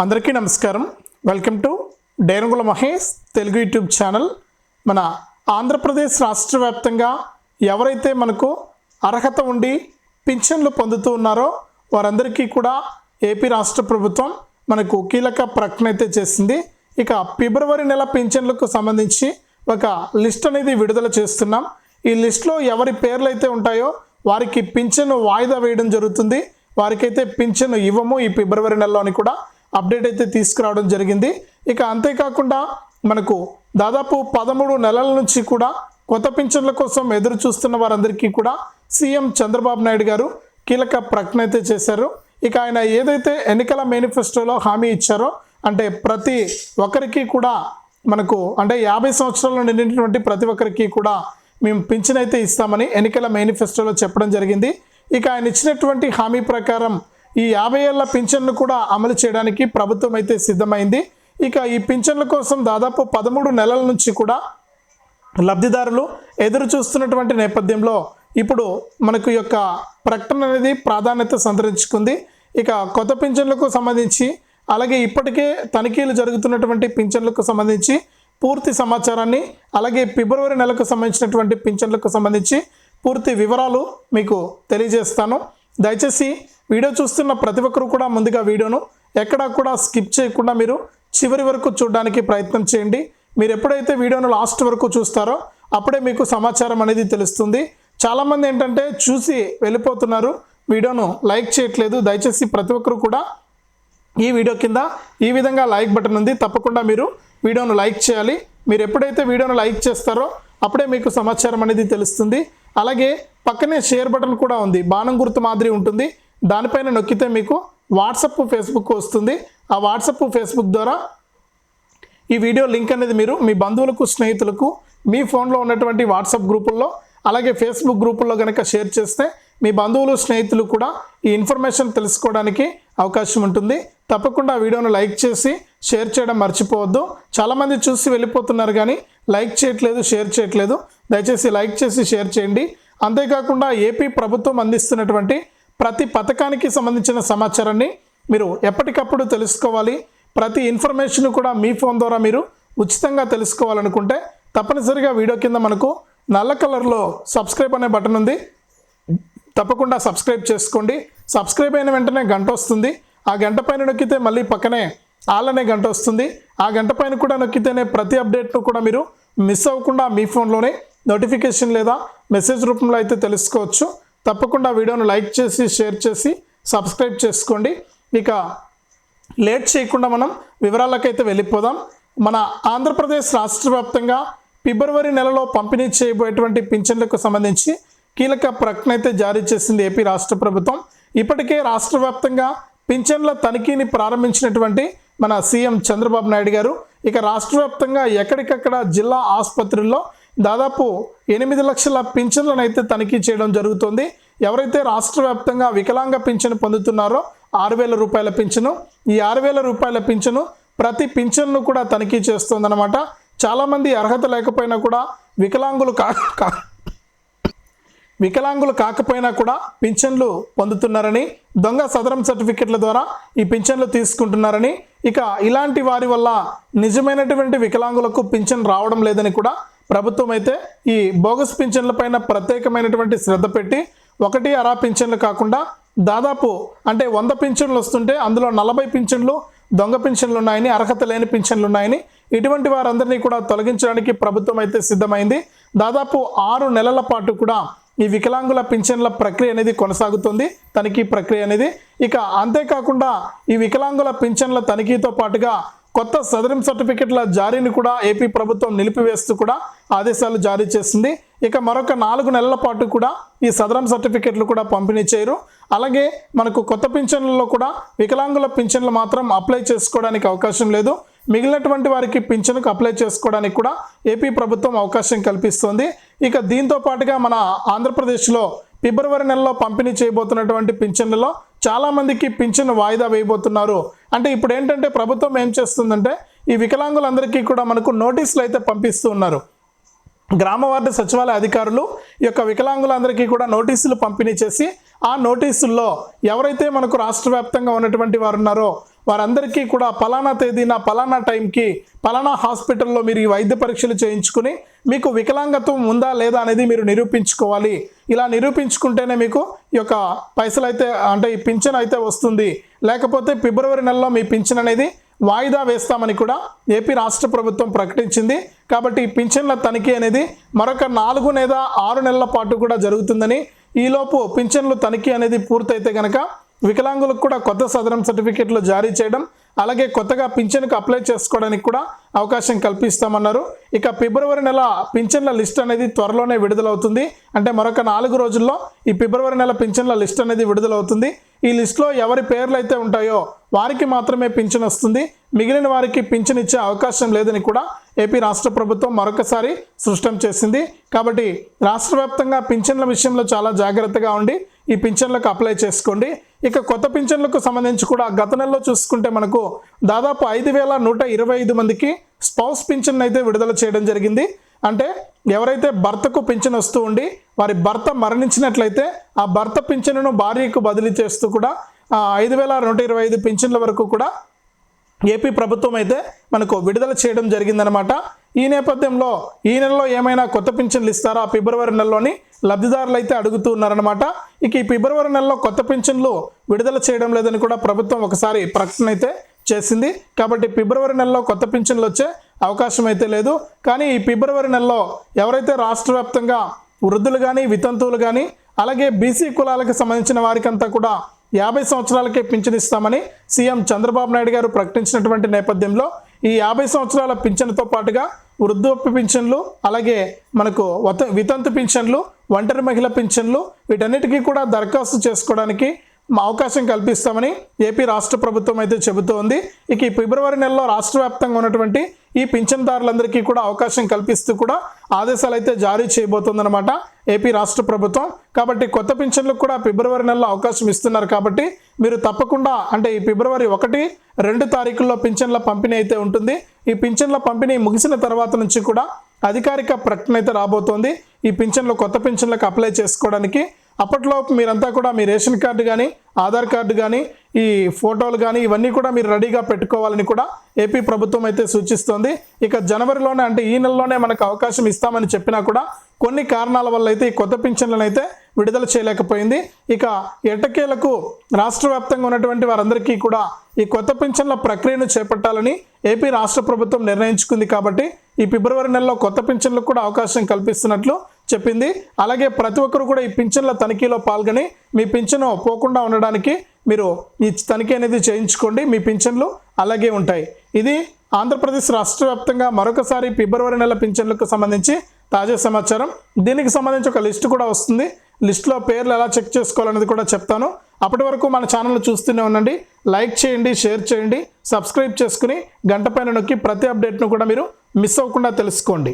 అందరికీ నమస్కారం. Welcome to Derangula Mahesh Telugu YouTube channel. మన ఆంధ్రప్రదేశ్ రాష్ట్ర వ్యాప్తంగా ఎవరైతే మనకు అర్హత ఉండి పింఛన్లు పొందుతూ ఉన్నారో వారందరికీ కూడా ఏపీ రాష్ట్ర ప్రభుత్వం మనకు కీలక ప్రకటన అయితే చేసింది. ఇక ఫిబ్రవరి నెల పింఛన్లకు సంబంధించి ఒక లిస్ట్ అనేది విడుదల చేస్తున్నాం. ఈ లిస్ట్లో ఎవరి పేర్లు అయితే ఉంటాయో వారికి పింఛను వాయిదా వేయడం జరుగుతుంది. వారికైతే పింఛను ఇవ్వము ఈ ఫిబ్రవరి నెలలోని కూడా అప్డేట్ అయితే తీసుకురావడం జరిగింది. ఇక అంతేకాకుండా మనకు దాదాపు పదమూడు నెలల నుంచి కూడా కొత్త పింఛన్ల కోసం ఎదురు చూస్తున్న వారందరికీ కూడా సీఎం చంద్రబాబు నాయుడు గారు కీలక ప్రకటన అయితే చేశారు. ఇక ఆయన ఏదైతే ఎన్నికల మేనిఫెస్టోలో హామీ ఇచ్చారో అంటే ప్రతి ఒక్కరికి కూడా మనకు అంటే యాభై సంవత్సరాలు నిండినటువంటి ప్రతి ఒక్కరికి కూడా మేము పింఛన్ అయితే ఇస్తామని ఎన్నికల మేనిఫెస్టోలో చెప్పడం జరిగింది. ఇక ఆయన ఇచ్చినటువంటి హామీ ప్రకారం ఈ యాభై ఏళ్ళ పింఛన్ను కూడా అమలు చేయడానికి ప్రభుత్వం అయితే సిద్ధమైంది. ఇక ఈ పింఛన్ల కోసం దాదాపు పదమూడు నెలల నుంచి కూడా లబ్ధిదారులు ఎదురు చూస్తున్నటువంటి నేపథ్యంలో ఇప్పుడు మనకు యొక్క ప్రకటన అనేది ప్రాధాన్యత సంతరించుకుంది. ఇక కొత్త పింఛన్లకు సంబంధించి అలాగే ఇప్పటికే తనిఖీలు జరుగుతున్నటువంటి పింఛన్లకు సంబంధించి పూర్తి సమాచారాన్ని అలాగే ఫిబ్రవరి నెలకు సంబంధించినటువంటి పింఛన్లకు సంబంధించి పూర్తి వివరాలు మీకు తెలియజేస్తాను. దయచేసి వీడియో చూస్తున్న ప్రతి ఒక్కరు కూడా ముందుగా వీడియోను ఎక్కడా కూడా స్కిప్ చేయకుండా మీరు చివరి వరకు చూడడానికి ప్రయత్నం చేయండి. మీరు ఎప్పుడైతే వీడియోను లాస్ట్ వరకు చూస్తారో అప్పుడే మీకు సమాచారం అనేది తెలుస్తుంది. చాలామంది ఏంటంటే చూసి వెళ్ళిపోతున్నారు. వీడియోను లైక్ చేయట్లేదు. దయచేసి ప్రతి ఒక్కరు కూడా ఈ వీడియో కింద ఈ విధంగా లైక్ బటన్ ఉంది. తప్పకుండా మీరు వీడియోను లైక్ చేయాలి. మీరు ఎప్పుడైతే వీడియోను లైక్ చేస్తారో అప్పుడే మీకు సమాచారం అనేది తెలుస్తుంది. అలాగే పక్కనే షేర్ బటన్ కూడా ఉంది. బాణం గుర్తు మాదిరి ఉంటుంది. దానిపైన నొక్కితే మీకు వాట్సప్ ఫేస్బుక్ వస్తుంది. ఆ వాట్సప్ ఫేస్బుక్ ద్వారా ఈ వీడియో లింక్ అనేది మీరు మీ బంధువులకు స్నేహితులకు మీ ఫోన్లో ఉన్నటువంటి వాట్సాప్ గ్రూపుల్లో అలాగే ఫేస్బుక్ గ్రూపుల్లో కనుక షేర్ చేస్తే మీ బంధువులు స్నేహితులు కూడా ఈ ఇన్ఫర్మేషన్ తెలుసుకోవడానికి అవకాశం ఉంటుంది. తప్పకుండా వీడియోను లైక్ చేసి షేర్ చేయడం మర్చిపోవద్దు. చాలామంది చూసి వెళ్ళిపోతున్నారు కానీ లైక్ చేయట్లేదు షేర్ చేయట్లేదు. దయచేసి లైక్ చేసి షేర్ చేయండి. అంతేకాకుండా ఏపీ ప్రభుత్వం అందిస్తున్నటువంటి ప్రతి పథకానికి సంబంధించిన సమాచారాన్ని మీరు ఎప్పటికప్పుడు తెలుసుకోవాలి. ప్రతి ఇన్ఫర్మేషన్ కూడా మీ ఫోన్ ద్వారా మీరు ఉచితంగా తెలుసుకోవాలనుకుంటే తప్పనిసరిగా వీడియో కింద మనకు నల్ల కలర్లో సబ్స్క్రైబ్ అనే బటన్ ఉంది. తప్పకుండా సబ్స్క్రైబ్ చేసుకోండి. సబ్స్క్రైబ్ అయిన వెంటనే గంట వస్తుంది. ఆ గంట పైన నొక్కితే మళ్ళీ పక్కనే ఆల్ అనే గంట వస్తుంది. ఆ గంట పైన కూడా నొక్కితేనే ప్రతి అప్డేట్ను కూడా మీరు మిస్ అవ్వకుండా మీ ఫోన్లోనే నోటిఫికేషన్ లేదా మెసేజ్ రూపంలో అయితే తెలుసుకోవచ్చు. తప్పకుండా వీడియోను లైక్ చేసి షేర్ చేసి సబ్స్క్రైబ్ చేసుకోండి. ఇక లేట్ చేయకుండా మనం వివరాలకైతే వెళ్ళిపోదాం. మన ఆంధ్రప్రదేశ్ రాష్ట్ర వ్యాప్తంగా ఫిబ్రవరి నెలలో పంపిణీ చేయబోయేటువంటి పింఛన్లకు సంబంధించి కీలక ప్రకటన అయితే జారీ చేసింది ఏపీ రాష్ట్ర ప్రభుత్వం. ఇప్పటికే రాష్ట్ర వ్యాప్తంగా పింఛన్ల తనిఖీని ప్రారంభించినటువంటి మన సీఎం చంద్రబాబు నాయుడు గారు ఇక రాష్ట్ర వ్యాప్తంగా ఎక్కడికక్కడ జిల్లా ఆసుపత్రుల్లో దాదాపు ఎనిమిది లక్షల పింఛన్లను అయితే తనిఖీ చేయడం జరుగుతుంది. ఎవరైతే రాష్ట్ర వ్యాప్తంగా వికలాంగ పింఛను పొందుతున్నారో ఆరు వేల రూపాయల పింఛను ఈ ఆరు వేల రూపాయల పింఛను ప్రతి పింఛన్ను కూడా తనిఖీ చేస్తుందన్నమాట. చాలామంది అర్హత లేకపోయినా కూడా వికలాంగులు కా వికలాంగులు కాకపోయినా కూడా పింఛన్లు పొందుతున్నారని దొంగ సదరం సర్టిఫికెట్ల ద్వారా ఈ పింఛన్లు తీసుకుంటున్నారని ఇక ఇలాంటి వారి వల్ల నిజమైనటువంటి వికలాంగులకు పింఛన్ రావడం లేదని కూడా ప్రభుత్వం అయితే ఈ బోగస్ పింఛన్లపైన ప్రత్యేకమైనటువంటి శ్రద్ధ పెట్టి ఒకటి అరా పింఛన్లు కాకుండా దాదాపు అంటే వంద పింఛన్లు వస్తుంటే అందులో నలభై పింఛన్లు దొంగ పింఛన్లు ఉన్నాయని అర్హత లేని పింఛన్లు ఉన్నాయని ఇటువంటి వారందరినీ కూడా తొలగించడానికి ప్రభుత్వం అయితే సిద్ధమైంది. దాదాపు ఆరు నెలల పాటు కూడా ఈ వికలాంగుల పింఛన్ల ప్రక్రియ అనేది కొనసాగుతుంది తనిఖీ ప్రక్రియ అనేది. ఇక అంతేకాకుండా ఈ వికలాంగుల పింఛన్ల తనిఖీతో పాటుగా కొత్త సదరం సర్టిఫికెట్ల జారీని కూడా ఏపీ ప్రభుత్వం నిలిపివేస్తూ కూడా ఆదేశాలు జారీ చేసింది. ఇక మరొక నాలుగు నెలల పాటు కూడా ఈ సదరం సర్టిఫికెట్లు కూడా పంపిణీ చేయరు. అలాగే మనకు కొత్త పింఛన్లలో కూడా వికలాంగుల పింఛన్లు మాత్రం అప్లై చేసుకోవడానికి అవకాశం లేదు. మిగిలినటువంటి వారికి పింఛన్కు అప్లై చేసుకోవడానికి కూడా ఏపీ ప్రభుత్వం అవకాశం కల్పిస్తోంది. ఇక దీంతో పాటుగా మన ఆంధ్రప్రదేశ్లో ఫిబ్రవరి నెలలో పంపిణీ చేయబోతున్నటువంటి పింఛన్లలో చాలామందికి పింఛన్ వాయిదా వేయబోతున్నారు. అంటే ఇప్పుడు ఏంటంటే ప్రభుత్వం ఏం చేస్తుందంటే ఈ వికలాంగులందరికీ కూడా మనకు నోటీసులు అయితే పంపిస్తూ ఉన్నారు. గ్రామ వార్డు సచివాలయ అధికారులు ఈ యొక్క వికలాంగులందరికీ కూడా నోటీసులు పంపిణీ చేసి ఆ నోటీసుల్లో ఎవరైతే మనకు రాష్ట్ర వ్యాప్తంగా ఉన్నటువంటి వారు ఉన్నారో వారందరికీ కూడా పలానా తేదీన పలానా టైంకి పలానా హాస్పిటల్లో మీరు ఈ వైద్య పరీక్షలు చేయించుకుని మీకు వికలాంగత్వం ఉందా లేదా అనేది మీరు నిరూపించుకోవాలి. ఇలా నిరూపించుకుంటేనే మీకు ఈ యొక్క పైసలు అయితే అంటే ఈ పింఛన్ అయితే వస్తుంది. లేకపోతే ఫిబ్రవరి నెలలో మీ పింఛన్ అనేది వాయిదా వేస్తామని కూడా ఏపీ రాష్ట్ర ప్రభుత్వం ప్రకటించింది. కాబట్టి ఈ పింఛన్ల తనిఖీ అనేది మరొక నాలుగు లేదా ఆరు నెలల పాటు కూడా జరుగుతుందని ఈలోపు పింఛన్లు తనిఖీ అనేది పూర్తయితే కనుక వికలాంగులకు కూడా కొత్త సదరం సర్టిఫికెట్లు జారీ చేయడం అలాగే కొత్తగా పింఛన్కు అప్లై చేసుకోవడానికి కూడా అవకాశం కల్పిస్తామన్నారు. ఇక ఫిబ్రవరి నెల పింఛన్ల లిస్ట్ అనేది త్వరలోనే విడుదలవుతుంది. అంటే మరొక నాలుగు రోజుల్లో ఈ ఫిబ్రవరి నెల పింఛన్ల లిస్ట్ అనేది విడుదలవుతుంది. ఈ లిస్టులో ఎవరి పేర్లు అయితే ఉంటాయో వారికి మాత్రమే పింఛన్ వస్తుంది. మిగిలిన వారికి పింఛన్ ఇచ్చే అవకాశం లేదని కూడా ఏపీ రాష్ట్ర ప్రభుత్వం మరొకసారి స్పష్టం చేసింది. కాబట్టి రాష్ట్ర వ్యాప్తంగా పింఛన్ల విషయంలో చాలా జాగ్రత్తగా ఉండి ఈ పింఛన్లకు అప్లై చేసుకోండి. ఇక కొత్త పింఛన్లకు సంబంధించి కూడా గత నెలలో చూసుకుంటే మనకు దాదాపు ఐదు వేల నూట ఇరవై ఐదు మందికి స్పౌస్ పింఛన్ అయితే విడుదల చేయడం జరిగింది. అంటే ఎవరైతే భర్తకు పింఛన్ వస్తూ ఉండి వారి భర్త మరణించినట్లయితే ఆ భర్త పింఛన్ను భార్యకు బదిలీ చేస్తూ కూడా ఐదు వేల నూట ఇరవై ఐదు పింఛన్ల వరకు కూడా ఏపీ ప్రభుత్వం అయితే మనకు విడుదల చేయడం జరిగిందనమాట ఈ నేపథ్యంలో ఈ నెలలో ఏమైనా కొత్త పింఛన్లు ఇస్తారా? ఫిబ్రవరి నెలలోని లబ్ధిదారులు అయితే అడుగుతున్నారనమాట ఇక ఈ ఫిబ్రవరి నెలలో కొత్త పింఛన్లు విడుదల చేయడం లేదని కూడా ప్రభుత్వం ఒకసారి ప్రకటన అయితే చేసింది. కాబట్టి ఫిబ్రవరి నెలలో కొత్త పింఛన్లు వచ్చే అవకాశం అయితే లేదు. కానీ ఈ ఫిబ్రవరి నెలలో ఎవరైతే రాష్ట్ర వ్యాప్తంగా వృద్ధులు కానీ వితంతువులు కానీ అలాగే బీసీ కులాలకు సంబంధించిన వారికంతా కూడా యాభై సంవత్సరాలకే పింఛన్ ఇస్తామని సీఎం చంద్రబాబు నాయుడు గారు ప్రకటించినటువంటి నేపథ్యంలో ఈ యాభై సంవత్సరాల పింఛన్తో పాటుగా వృద్ధాప్య పింఛన్లు అలాగే మనకు వత వితంతు పింఛన్లు ఒంటరి మహిళ పింఛన్లు వీటన్నిటికీ కూడా దరఖాస్తు చేసుకోవడానికి అవకాశం కల్పిస్తామని ఏపీ రాష్ట్ర ప్రభుత్వం అయితే చెబుతోంది. ఇక ఈ ఫిబ్రవరి నెలలో రాష్ట్ర వ్యాప్తంగా ఉన్నటువంటి ఈ పింఛన్దారులందరికీ కూడా అవకాశం కల్పిస్తూ కూడా ఆదేశాలు అయితే జారీ చేయబోతోందనమాట ఏపీ రాష్ట్ర ప్రభుత్వం. కాబట్టి కొత్త పింఛన్లకు కూడా ఫిబ్రవరి నెలలో అవకాశం ఇస్తున్నారు కాబట్టి మీరు తప్పకుండా అంటే ఈ ఫిబ్రవరి ఒకటి రెండు తారీఖుల్లో పింఛన్ల పంపిణీ అయితే ఉంటుంది. ఈ పింఛన్ల పంపిణీ ముగిసిన తర్వాత నుంచి కూడా అధికారిక ప్రకటన అయితే రాబోతోంది. ఈ పింఛన్లు కొత్త పింఛన్లకు అప్లై చేసుకోవడానికి అప్పట్లో మీరంతా కూడా మీ రేషన్ కార్డు కానీ ఆధార్ కార్డు కానీ ఈ ఫోటోలు కానీ ఇవన్నీ కూడా మీరు రెడీగా పెట్టుకోవాలని కూడా ఏపీ ప్రభుత్వం అయితే సూచిస్తోంది. ఇక జనవరిలోనే అంటే ఈ నెలలోనే మనకు అవకాశం ఇస్తామని చెప్పినా కూడా కొన్ని కారణాల వల్ల అయితే ఈ కొత్త పింఛన్లను అయితే విడుదల చేయలేకపోయింది. ఇక ఎటకేలకు రాష్ట్ర వ్యాప్తంగా ఉన్నటువంటి వారందరికీ కూడా ఈ కొత్త పింఛన్ల ప్రక్రియను చేపట్టాలని ఏపీ రాష్ట్ర ప్రభుత్వం నిర్ణయించుకుంది కాబట్టి ఈ ఫిబ్రవరి నెలలో కొత్త పింఛన్లకు కూడా అవకాశం కల్పిస్తున్నట్లు చెప్పింది. అలాగే ప్రతి ఒక్కరు కూడా ఈ పింఛన్ల తనిఖీలో పాల్గొని మీ పింఛను పోకుండా ఉండడానికి మీరు ఈ తనిఖీ అనేది చేయించుకోండి. మీ పింఛన్లు అలాగే ఉంటాయి. ఇది ఆంధ్రప్రదేశ్ రాష్ట్ర వ్యాప్తంగా మరొకసారి ఫిబ్రవరి నెల పింఛన్లకు సంబంధించి తాజా సమాచారం. దీనికి సంబంధించి ఒక లిస్ట్ కూడా వస్తుంది. లిస్ట్లో పేర్లు ఎలా చెక్ చేసుకోవాలనేది కూడా చెప్తాను. అప్పటి వరకు మన ఛానల్ చూస్తూనే ఉండండి. లైక్ చేయండి షేర్ చేయండి సబ్స్క్రైబ్ చేసుకుని గంట పైన నొక్కి ప్రతి అప్డేట్ను కూడా మీరు మిస్ అవ్వకుండా తెలుసుకోండి.